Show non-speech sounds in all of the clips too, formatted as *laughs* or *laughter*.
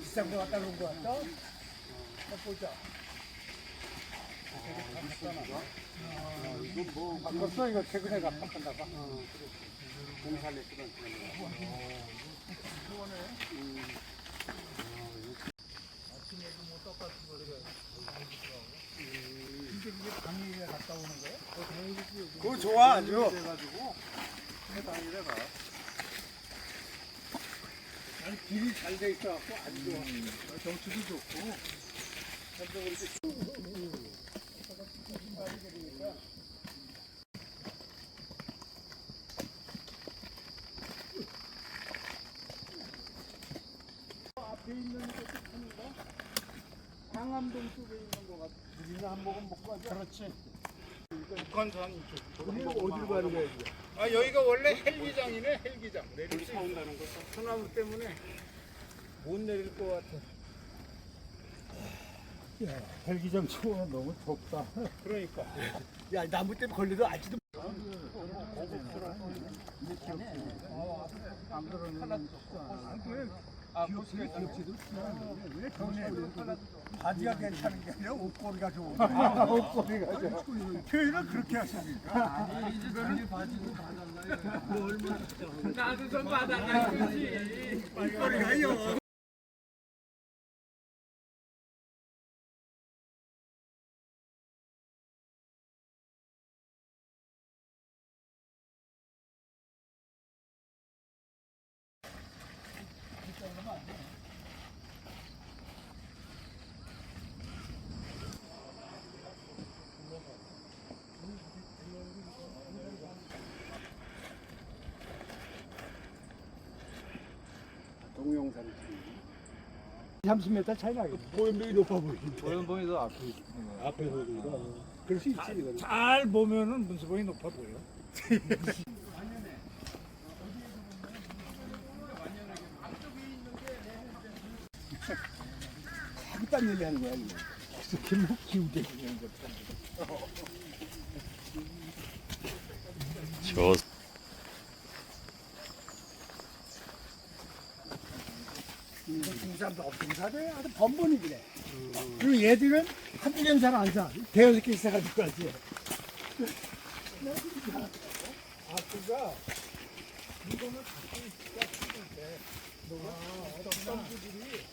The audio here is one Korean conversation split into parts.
비싼 거 갖다 놓은 거 같다? 보자. 이건 뭐? 이거 최근에 가 바꾼다가. 공사를 했거든. 그거 좋아 아주. 해가지고 해당이래 봐. 길이 잘 돼 있어갖고 아주 좋아. 정치도 좋고. 전적으로 이렇게 앞에 있는 것도 파는가? 광암동 쪽에 있는 거 같아. 우리는 한 모금 먹고 가자. 그렇지. 북한산 이쪽. 우리 어디로 가는 거야 이제? 아 여기가 원래 헬기장이네 헬기장. 내릴 수 온다는 거. 소나무 때문에 못 내릴 것 같아. 야, 헬기장 치고는 너무 좁다. 그러니까. 야, 나무 때문에 걸려도 알지도 안 그러는 아, 보시게 기억지도 왜 전에 바지가 괜찮은 게 아니라 옷걸이가 좋은 *laughs* 거야. 옷걸이가 좋아. 표현을 그렇게 하십니까? 아니, 이거는 바지도 봐달라요. 나도 좀 봐달라 이거지. 옷걸이가요. 동영상. 30m 차이 나겠네. 보현병이 높아 보이는데. 보현봉이도 앞에 앞에서 우리가 그럴 수 있지. 이거는. 잘 보면은 문수봉이 높아 보여. 딴 얘기 하는 거야, 이거. 이렇게 뭐 기우게 그냥 거. 저 등산도 등산에 아주 번번이기래. 그리고 얘들은 한두 개는 잘 안 사. 대여섯 개 있어가지고 하지. 아프가 이거는 갖고 있을까 싶은데 너가 어떤 분들이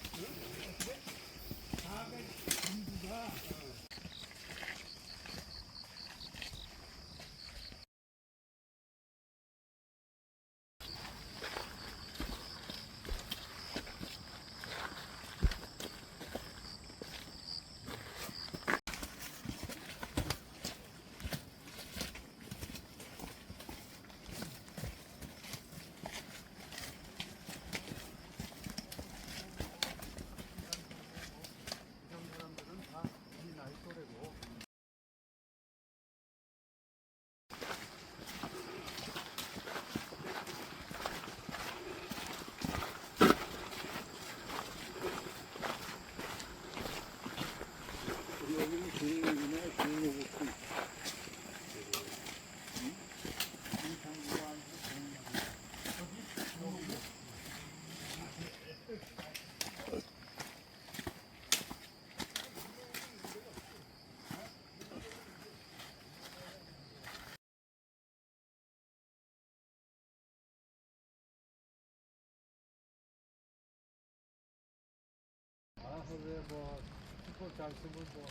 뭐 스포츠 잘 쓰면 뭐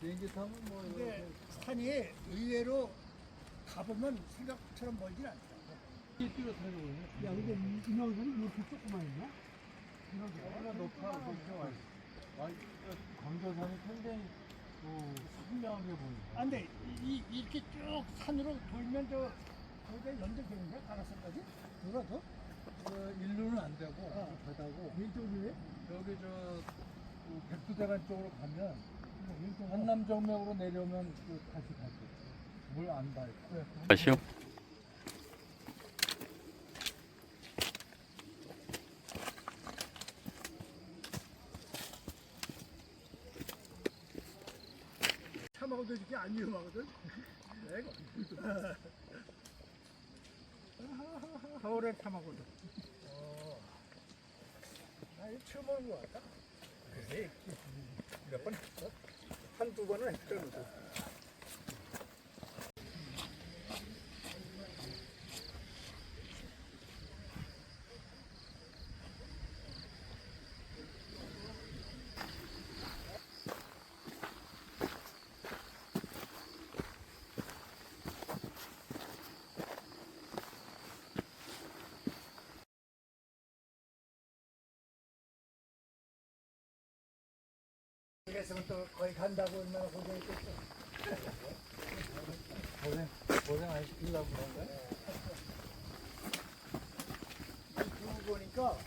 비행기 타면 뭐 근데 산이 의외로 가보면 생각처럼 멀진 않더라고. 뛰어 타는 거예요. 야, 근데 이명선이 이렇게 조그만 있냐? 하나 높아 높게 와. 와 광저산이 굉장히 그 선명하게. 아, 근데 이, 이- 이렇게 쭉 산으로 돌면 저, 거기가 연결되는 거야? 가라산까지? 돌아서? 그 일루는 안 되고 어. 바다고 왼쪽이래? 여기 저 그 백두대간 쪽으로 가면 한남정맥으로 내려오면 그 다시 가죠. 물안 닿고. 아시오? 차 먹어도 이렇게 안 위험하거든? *laughs* *laughs* 내가. 서울에 참하거든. 나 이거 처음 오는 거 같다. 그래, 몇 번 했어? 한두 번은 했더라고. 그랬으면 또 거기 간다고 얼마나 고생했겠어. *laughs* 고생 고생 안 시키려고 그런 거야? 두고 보니까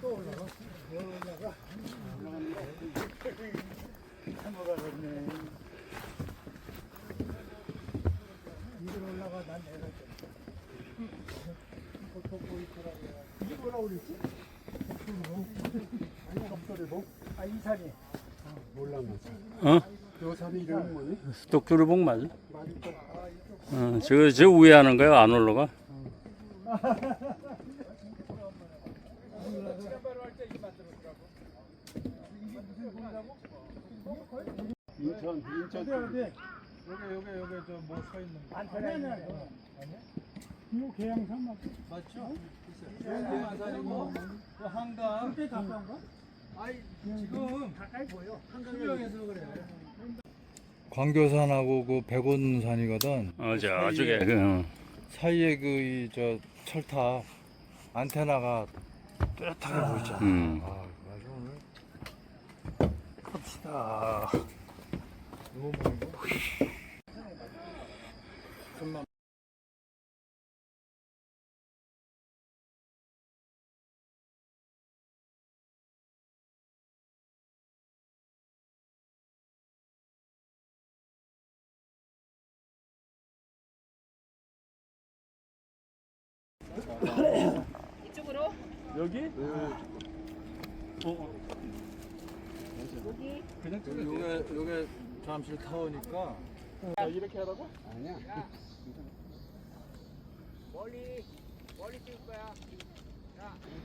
또 올라가 올라가 넘어가겠네 *laughs* 이걸 올라가 독도리복 아 이산이 저, 저 위에 하는 거야? 안 올라가? 인천 인천? 여기 여기 여기 저 뭐 서 있는 거. 아니 아니 아니 이거 계양산 맞 맞죠? 여기 마산이고 또 한강. 그때 가까운가? 아이 지금 가까이 보여 수령해서 그래. 광교산하고 그 백운산이거든. 어, 저쪽에, 그, 어. 사이에 그 이 저 철탑 안테나가 뚜렷하게 보이잖아. 음. 아, 아주 오늘 갑시다. 너무 멀고. 그냥 찍어. 요게 요게 잠실 타워니까. 이렇게 하라고? 아니야.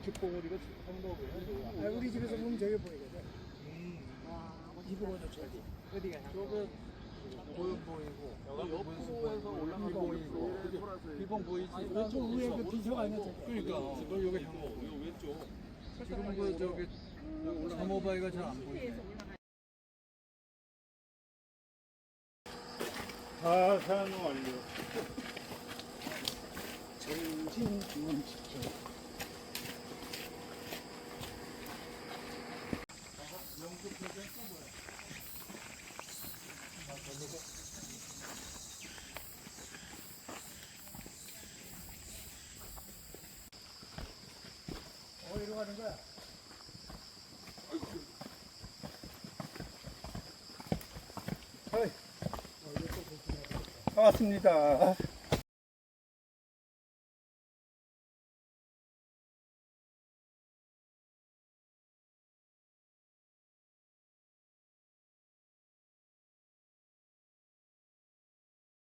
뒷봉우리가 한 거고요. 아, 우리 집에서 보면 저기 보이거든. 아, 이보고도 저기. 어디가 저게 보여 보이고. 옆으로에서 올라가서 보이고. 비봉 보이지? 저 위에 그 비석 아니야 저기. 그러니까. 너 여기 향고 왼쪽. 지금 그 저기 사모바이가 잘 안 보이네. 하산 완료. 정진 주원 직접 반갑습니다.